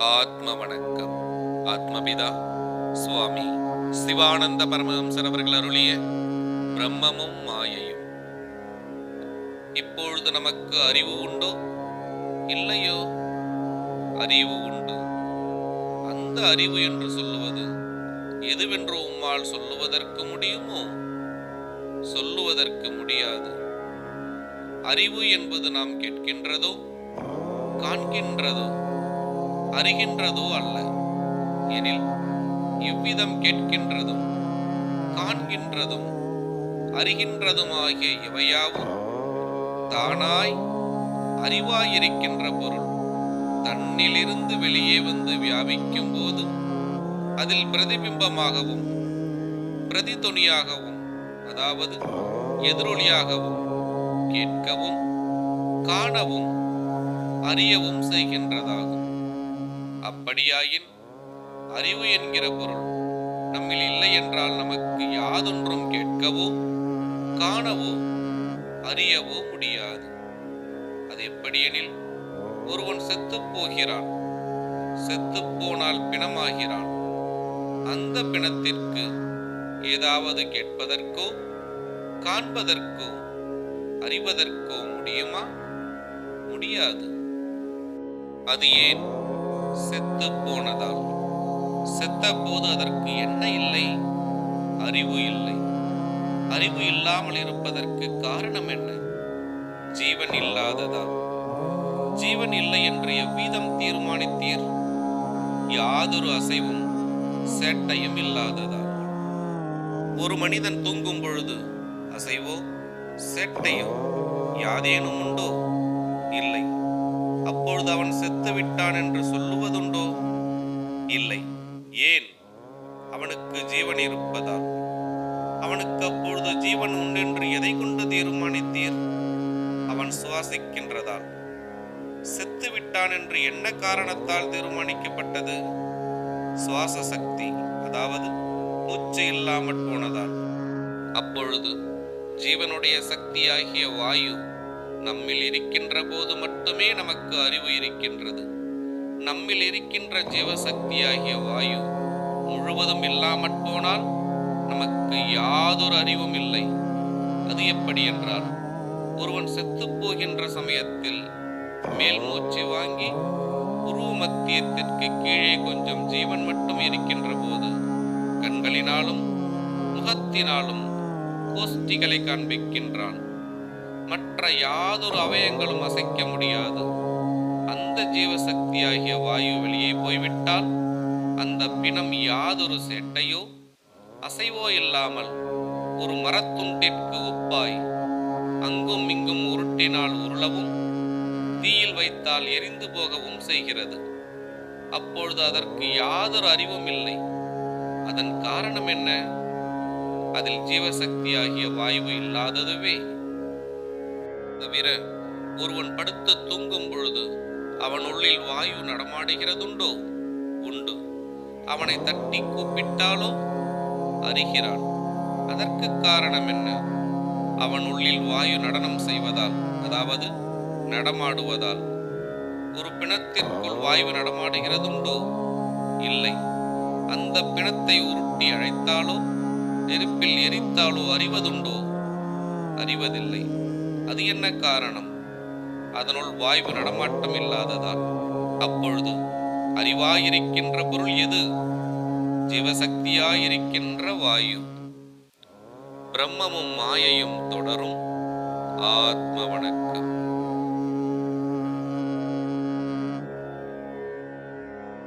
ஆத்ம வணக்கம் ஆத்மபிதா. சுவாமி சிவானந்த பரமஹம்சர் அவர்கள் அருளிய பிரம்மமும் மாயையும். இப்பொழுது நமக்கு அறிவு உண்டோ? இல்லையோ? அறிவு உண்டு. அந்த அறிவு என்று சொல்லுவது எதுவென்று உம்மால் சொல்லுவதற்கு முடியுமோ? சொல்லுவதற்கு முடியாது. அறிவு என்பது நாம் கேட்கின்றதோ? காண்கின்றதோ? அறிகின்றதோ அல்ல. எனில் இவ்விதம் கேட்கின்றதும் காண்கின்றதும் அறிகின்றதுமாகிய இவையாவும் தானாய் அறிவாயிருக்கின்ற பொருள். தன்னிலிருந்து வெளியே வந்து வியாபிக்கும் போது அதில் பிரதிபிம்பமாகவும் பிரதிதுணியாகவும் அதாவது எதிரொலியாகவும் கேட்கவும் காணவும் அறியவும் செய்கின்றதாகும். அப்படியாயின் அறிவு என்கிற பொருள் நம்மில் இல்லை என்றால் நமக்கு யாதொன்றும் கேட்கவோ காணவோ அறியவோ முடியாது. அது எப்படியெனில் ஒருவன் செத்துப் போகிறான் செத்து போனால் பிணமாகிறான். அந்த பிணத்திற்கு ஏதாவது கேட்பதற்கோ காண்பதற்கோ அறிவதற்கோ முடியுமா? முடியாது. அது ஏன் செத்து போனதால் செத்த போது அதற்கு என்ன இல்லை அறிவு இல்லை. அறிவு இல்லாமல் இருப்பதற்கு காரணம் என்ன? ஜீவன் இல்லாததால். ஜீவன் இல்லை என்று எவ்விதம் தீர்மானித்தீர்? யாதொரு அசைவும் சேட்டையும் இல்லாததால். ஒரு மனிதன் தூங்கும் பொழுது அசைவோ சேட்டையோ யாதேனும் உண்டோ? இல்லை. அப்பொழுது அவன் செத்து விட்டான் என்று சொல்லும் இல்லை. ஏன்? அவனுக்கு ஜீவன் இருப்பதால். அவனுக்கு அப்பொழுது ஜீவன் உண்டென்று எதை கொண்டு தீர்மானித்தீர்? அவன் சுவாசிக்கின்றதால். செத்து விட்டான் என்று என்ன காரணத்தால் தீர்மானிக்கப்பட்டது? சுவாச சக்தி அதாவது மூச்சு இல்லாமற் போனதால். அப்பொழுது ஜீவனுடைய சக்தியாகிய வாயு நம்மில் இருக்கின்ற போது மட்டுமே நமக்கு அறிவு இருக்கின்றது. நம்மில் இருக்கின்ற ஜீவசக்தியாகிய வாயு முழுவதும் இல்லாமற் போனால் நமக்கு யாதொரு அறிவும் இல்லை. அது எப்படி என்றால் ஒருவன் செத்துப்போகின்ற சமயத்தில் மேல் மூச்சு வாங்கி உருவ மத்தியத்திற்கு கீழே கொஞ்சம் ஜீவன் மட்டும் இருக்கின்ற போது கண்களினாலும் முகத்தினாலும் கோஷ்டிகளை காண்பிக்கின்றான். மற்ற யாதொரு அவயங்களும் அசைக்க முடியாது. அந்த ஜீவசக்தியாகிய வாயு வெளியே போய்விட்டால் அந்த பிணம் யாதொரு சேட்டையோ அசைவோ இல்லாமல் ஒரு மரத்துண்டிற்கு ஒப்பாய் அங்கும் இங்கும் உருட்டினால் உருளவும் தீயில் வைத்தால் எரிந்து போகவும் செய்கிறது. அப்பொழுது அதற்கு யாதொரு அறிவும் இல்லை. அதன் காரணம் என்ன? அதில் ஜீவசக்தியாகிய வாயு இல்லாததுவே. தவிர ஒருவன் படுத்து தூங்கும் பொழுது அவன் உள்ளில் வாயு நடமாடுகிறதுண்டோ? உண்டு. அவனை தட்டி கூப்பிட்டாலோ? அறிகிறான். அதற்கு காரணம் என்ன? அவன் உள்ளில் வாயு நடனம் செய்வதால் அதாவது நடமாடுவதால். ஒரு பிணத்திற்குள் வாயு நடமாடுகிறதுண்டோ? இல்லை. அந்த பிணத்தை உருட்டி அழைத்தாலோ? நெருப்பில் எரித்தாலோ அறிவதுண்டோ? அறிவதில்லை. அது என்ன காரணம்? அதனுள் வாய்வு நடமாட்டம் இல்லாததால் அப்பொழுது அறிவாயிருக்கின்ற பொருள் எது? ஜீவசக்தியாயிருக்கின்ற வாயு. பிரம்மமும் மாயையும் தொடரும் ஆத்ம வணக்கம்